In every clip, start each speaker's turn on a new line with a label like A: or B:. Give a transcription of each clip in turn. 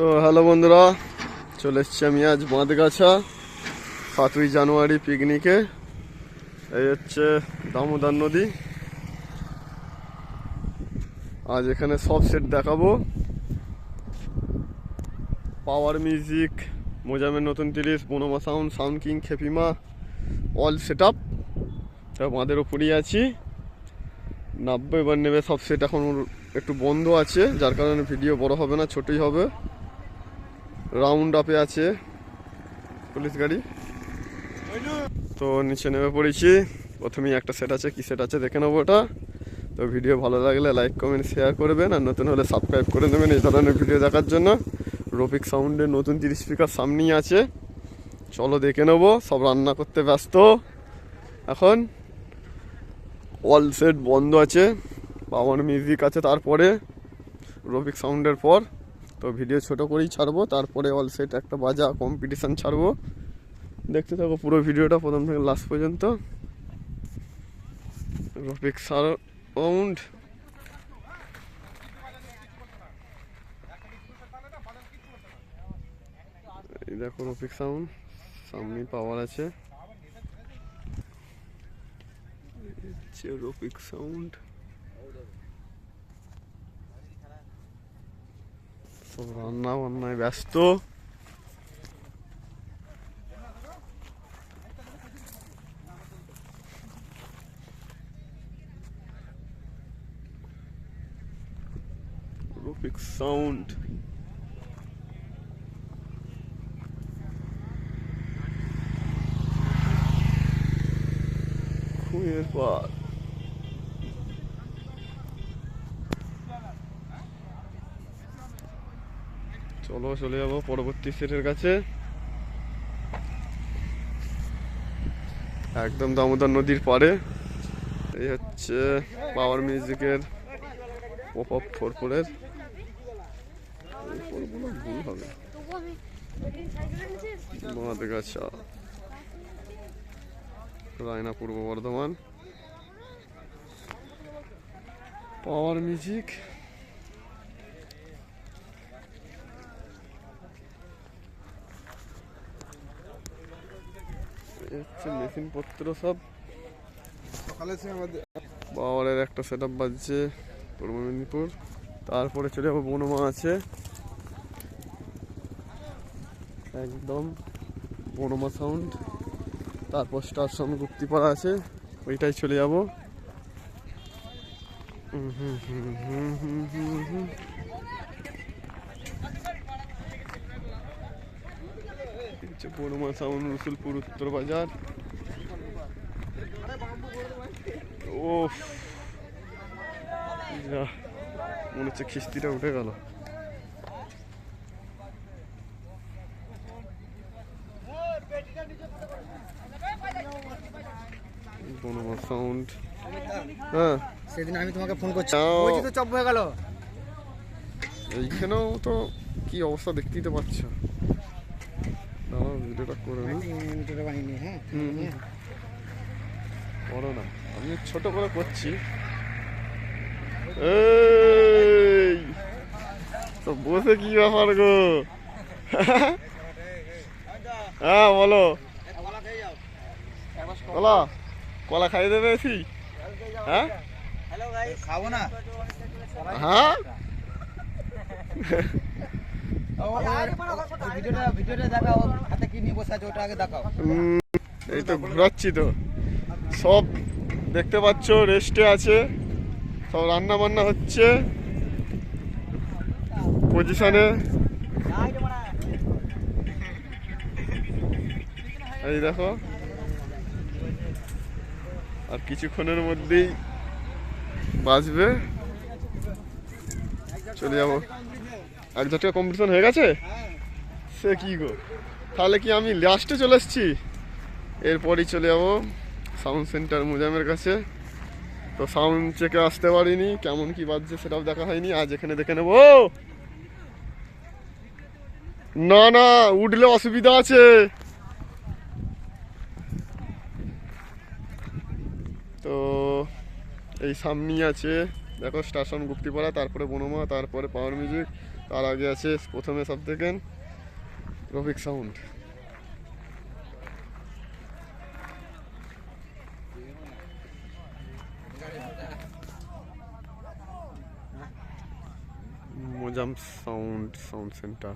A: তো হ্যালো বন্ধুরা, চলে এসছি আমি আজ বাঁধগাছা, সাতই জানুয়ারি পিকনিকে। এই হচ্ছে দামোদর নদী। আজ এখানে সব সেট দেখাবো। পাওয়ার মিউজিক মোজামের নতুন তিরিশ Banma sound sound king Khepima all set up বাঁধের ওপরই আছি। নামবে, এবার নেবে সব সেট এখন একটু বন্ধ আছে, যার কারণে ভিডিও বড় হবে না, ছোটই হবে। রাউন্ড আপে আছে পুলিশ গাড়ি। তো নিচে নেমে পড়েছি। প্রথমেই একটা সেট আছে। কি সেট আছে দেখে নেব ওটা। তো ভিডিও ভালো লাগলে লাইক কমেন্ট শেয়ার করবেন। আর নতুন হলে সাবস্ক্রাইব করে দেবেন এই ধরনের ভিডিও দেখার জন্য। রফিক সাউন্ডের নতুন তিরিশ স্পিকার সামনেই আছে। চলো দেখে নেব। সব রান্না করতে ব্যস্ত। এখন অল সেট বন্ধ আছে। পাওয়ার মিউজিক আছে তারপরে রফিক সাউন্ডের পর। তো ভিডিও ছোট করেই ছাড়বো, তারপরে অল সেট একটা বাজা কম্পিটিশান ছাড়বো। দেখতে থাকো পুরো ভিডিওটা প্রথম থেকে লাস্ট পর্যন্ত। এই দেখো রফিক সাউন্ড সামনে পাওয়ার আছে। রফিক সাউন্ড সব রান্না বান্নায় ব্যস্ত রফিক সাউন্ড খুঁয়ের পার চলো, চলে যাব পরবর্তী সেটের কাছে। একদম দামোদর নদীর পাড়ে। এই হচ্ছে পাওয়ার মিউজিকের পপ ভুল হবে। বাঁধগাছা রায়না পূর্ব বর্ধমান। পাওয়ার মিউজিক হচ্ছে মেশিন পত্র সব।
B: সকালে আমাদের
A: পাওয়ারের একটা সেট আপ বাজছে পূর্ব মেদিনীপুর। তারপরে চলে যাব বনমা আছে। একদম বনমা সাউন্ড তারপর স্টার সাউন্ড গুপ্তিপাড়া আছে ওইটাই চলে যাব হুম হুম হুম হুম হুম হুম হুম। এই হচ্ছে বনমা সাউন্ড রসুলপুর উত্তর বাজার ও যা মনে হচ্ছে খিস্তিটা উঠে গেল। বনমা সাউন্ড হ্যাঁ।
B: সেদিন আমি তোমাকে ফোন করছি।
A: যাও।
B: তো চপ হয়ে গেল।
A: এইখানেও তো কি অবস্থা দেখতেই তো পাচ্ছ। ভিডিওটা করে
B: হ্যাঁ?
A: হুম, হুম। করো না। আমি ছোট করে করছি। এই! তো বসে কি ব্যাপার গো? হ্যাঁ বলো। বলো কলা খাইয়ে দেবে এসি হ্যাঁ?
B: খাব না।
A: হ্যাঁ?
B: বসে আছে ওটা আগে দেখাও।
A: এই তো ঘোরাচ্ছি তো। সব দেখতে পাচ্ছ রেস্টে আছে, সব রান্না বান্না হচ্ছে পজিশনে এই দেখো। আর কিছুক্ষণের মধ্যেই বাজবে। চলে যাব। এক কম্পিটিশন হয়ে গেছে? সে কি গো? তাহলে কি আমি লাস্টে চলে এসেছি? এরপরই চলে যাব সাউন্ড সেন্টার মুজামের কাছে। তো সাউন্ড চেকে আসতে পারিনি, কেমন কি বাজছে সেটাও দেখা হয়নি। আজ এখানে দেখে নেব। না না, উঠলে অসুবিধা আছে। তো এই সামনেই আছে। দেখো স্টেশন গুপ্তিপাড়া, তারপরে বনমা, তারপরে পাওয়ার মিউজিক তার আগে আছে প্রথমে সব দেখেন Rafiq sound. Mojam sound sound center,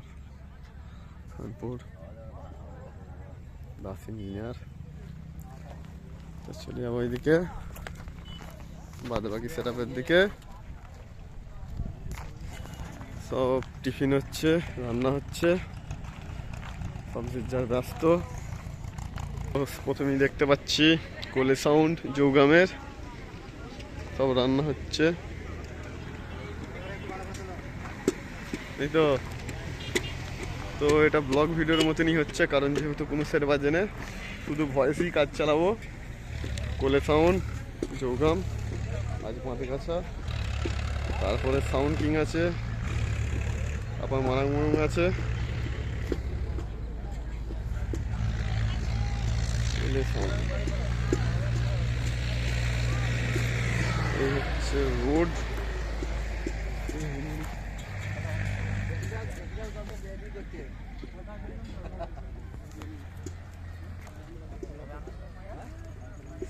A: Khanpur. Das engineer চলে যাব ওইদিকে বাদ বাকি সেট দিকে। সব টিফিন হচ্ছে, রান্না হচ্ছে। সবজির যার ব্যস্ত। প্রথমেই দেখতে পাচ্ছি কোলে সাউন্ড যৌগামের সব রান্না হচ্ছে। এই তো। তো এটা ব্লগ ভিডিওর মতনই হচ্ছে, কারণ যেহেতু কোনো সেট বাজে না, শুধু ভয়েসই কাজ চালাবো। কোলে সাউন্ড যৌগাম আজ মাঠে কাছা। তারপরে সাউন্ড কিং আছে। তারপর মারাং মুরুং আছে। রোড।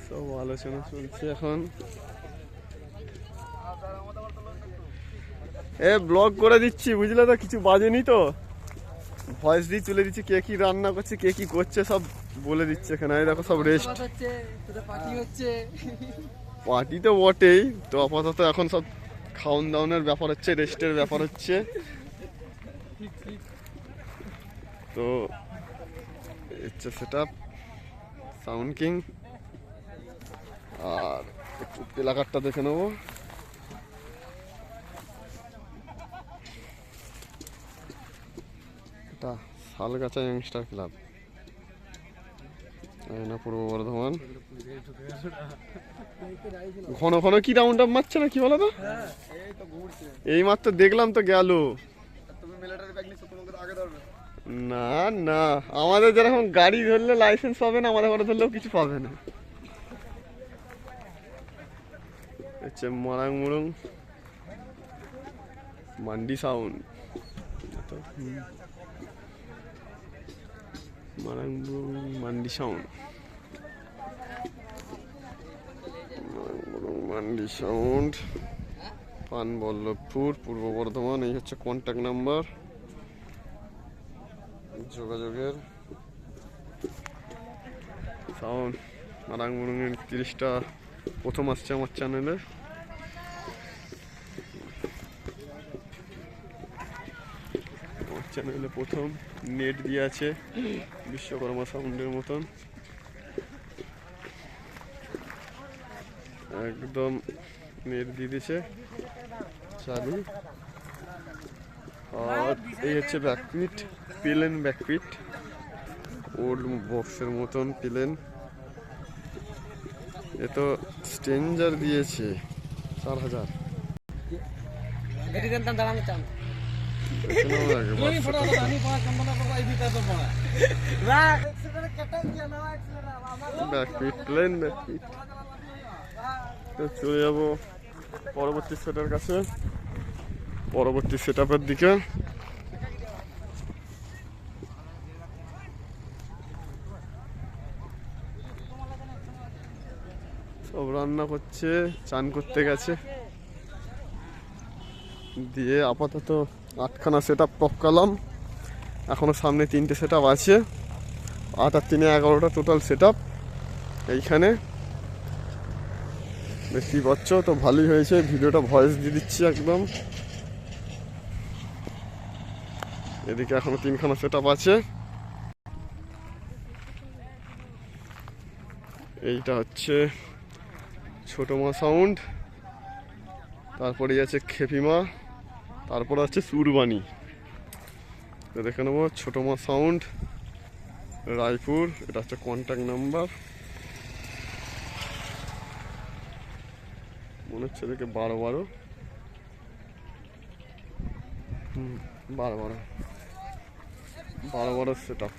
A: সব আলোচনা চলছে এখন। এ ব্লগ করে দিচ্ছি বুঝলে তো? কিছু বাজেনি তো। ভয়েস দিয়ে তুলে দিচ্ছি কে কি রান্না করছে কে কি করছে সব বলে দিচ্ছে এখানে। এই দেখো সব রেস্ট
C: পার্টি হচ্ছে।
A: পার্টি তো বটেই তো আপাতত এখন সব খাওয়ান দাওয়ানোর ব্যাপার হচ্ছে রেস্টের ব্যাপার হচ্ছে। তো হচ্ছে সেট সাউন্ড কিং আর একটু এলাকারটা দেখে নেব এটা শালগাছা ইয়াংস্টার ক্লাব না পূর্ব বর্ধমান। ঘন ঘন কি রাউন্ড আপ মারছে না কি বলো তো? এই মাত্র দেখলাম তো গেল। না না, আমাদের যেরকম গাড়ি ধরলে লাইসেন্স পাবে না, আমাদের ঘরে ধরলেও কিছু পাবে না। হচ্ছে Marang Murang, Mandi sound Marang Murang Mandi sound Mandi sound পান বল্লভপুর পূর্ব বর্ধমান, এই হচ্ছে কন্ট্যাক্ট নাম্বার যোগাযোগের সাউন্ড মারাং মুরুঙের তিরিশটা, প্রথম আসছে আমার চ্যানেলে চ্যানেলে প্রথম নেট দিয়ে আছে বিশ্বকর্মা সাউন্ডের মতন। একদম নেট দিয়ে দিয়েছে। চালু আর এই হচ্ছে ব্যাকপিট প্লেন ব্যাকপিট ওল্ড বক্সের মতন প্লেন এ তো স্ট্রেঞ্জার দিয়েছে। চার হাজার। চলে যাব পরবর্তী সেটের কাছে। পরবর্তী সেট দিকে। সব রান্না করছে, চান করতে গেছে। দিয়ে আপাতত আটখানা সেট আপ টপকালাম এখনও সামনে তিনটে সেট আছে। আট আর তিনে এগারোটা টোটাল সেট আপ এইখানে। দেখতেই পাচ্ছ, তো ভালোই হয়েছে। ভিডিওটা ভয়েস দিয়ে দিচ্ছি একদম। এদিকে এখনও তিনখানা সেট আছে। এইটা হচ্ছে ছোট মা সাউন্ড তারপরে আছে খেপিমা। তারপরে আছে সুরবানি। দেখে নেব, ছোট মা সাউন্ড রায়পুর, এটা হচ্ছে কন্ট্যাক্ট নাম্বার মনে হচ্ছে দেখে বারো বারো। হুম, বারো বারো। বারো বারো সেট আপ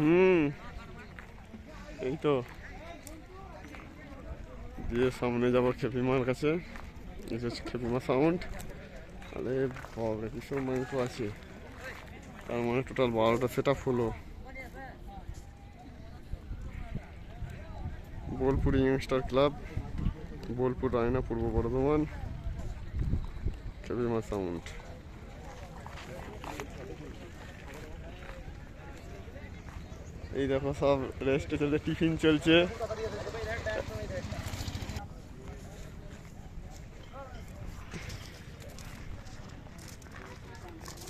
A: হুম এই তো দিয়ে সামনে যাব খেপিমার কাছে। এই হচ্ছে খেপিমা সাউন্ড আরে বাবরে ভীষণ মাংস আছে। তার মানে টোটাল বারোটা সেট হলো। Bolpur youngster club Bolpur Raina Purba Bardhaman. খেপিমা sound এই দেখো সব রেস্টে চলছে টিফিন চলছে।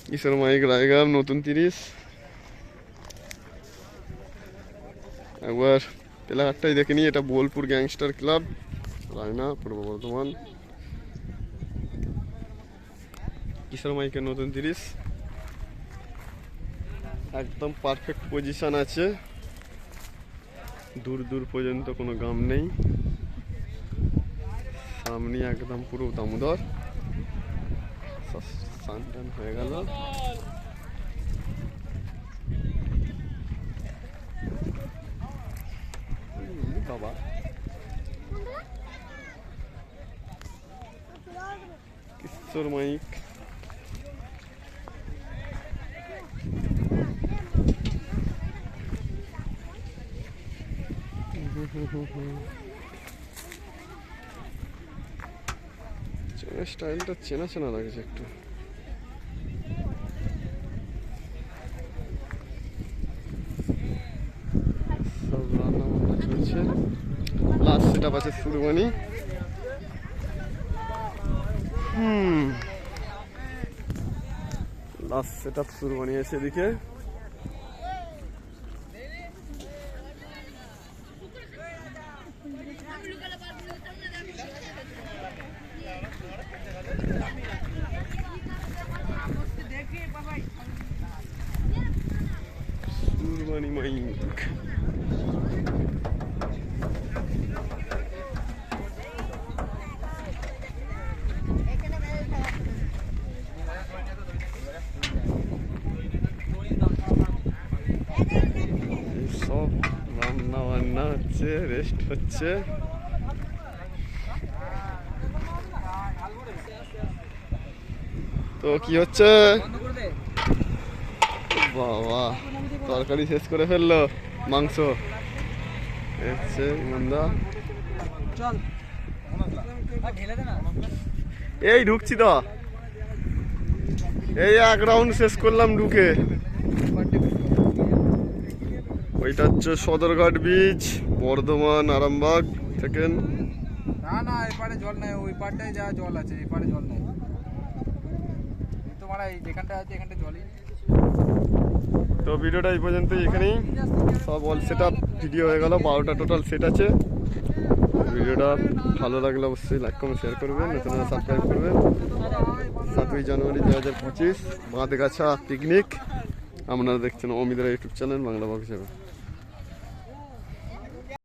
A: কিশোর মাইক রায়গাম নতুন তিরিশ একবার এলাকাটাই দেখে নিই এটা বোলপুর গ্যাংস্টার ক্লাব রায়না পূর্ব বর্ধমান কিশোর মাইকের নতুন তিরিশ একদম পারফেক্ট পজিশন আছে। দূর দূর পর্যন্ত কোনো গাম নেই। সামনে একদম পুরো দামোদর। স্নান টান হয়ে গেল। বাবা। কিশোর মাইক। চেনা স্টাইলটা চেনা চেনা লাগছে একটু সব রান্না বান্না চলছে last Surbani hmm last set up Surbani আছে এদিকে সুরবানি মাইক এই সব রান্না বান্না হচ্ছে রেস্ট হচ্ছে। তো কি হচ্ছে? বাবা, তরকারি শেষ করে ফেলল, মাংস। হচ্ছে মন্দা এই ঢুকছি তো। এই এক রাউন্ড শেষ করলাম ঢুকে। ওইটা হচ্ছে সদরঘাট বীচ বর্ধমান আরামবাগ সেকেন্ড
B: না না এপারে জল নাই ওই পারটায় যা জল আছে এপারে জল নাই। এই তো মারা এই যেখানটা আছে এখানটা জলই
A: তো ভিডিওটা এই পর্যন্ত এখানেই। সব অল সেট আপ ভিডিও হয়ে গেল বারোটা টোটাল সেট আছে। ভিডিওটা ভালো লাগলে অবশ্যই লাইক কমেন্ট শেয়ার করবেন নতুন সাবস্ক্রাইব করবেন। সাতই জানুয়ারি দু হাজার পঁচিশ বাঁধগাছা পিকনিক আপনারা দেখছেন অমিতরা ইউটিউব চ্যানেল বাংলা বক হিসেবে।